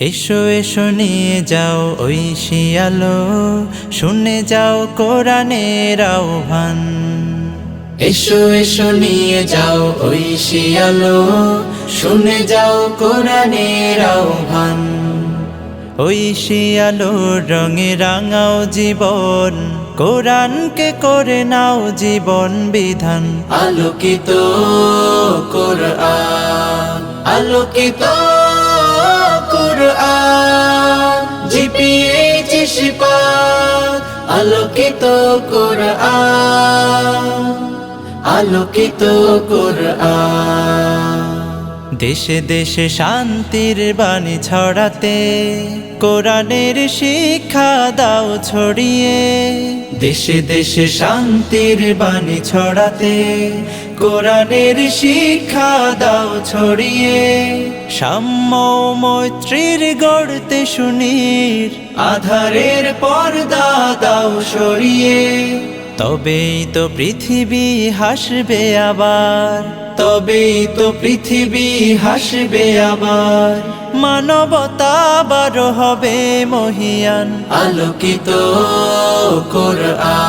এসো এসো, নিয়ে যাও ওই শিয়ালো। শুনে যাও কোরআনের আহ্বান। এসো এসো, নিয়ে যাও ওই শিয়ালো। শুনে যাও কোরআনের আহ্বান। ওই শিয়ালো রঙে রাঙাও জীবন। কোরআনকে করে নাও জীবন বিধান। আলোকিত কোরআন, আলোকিত কোরআন জিপিএইচ শিপাত আলোকিত কোরআন আলোকিত কোরআন। দেশে দেশে শান্তির বাণী ছড়াতে, কোরআনের শিক্ষা দাও ছড়িয়ে। দেশে দেশে শান্তির বাণী ছড়াতে, কোরআনের শিক্ষা দাও ছড়িয়ে। সাম্য মৈত্রীর গড়তে শুনির আধারের পর্দা দাও সরিয়ে তবেই তো পৃথিবী হাসবে আবার। তবেই তো পৃথিবী হাসবে আবার। মানবতা আবার হবে মহিয়ান। আলোকিত কোরআন।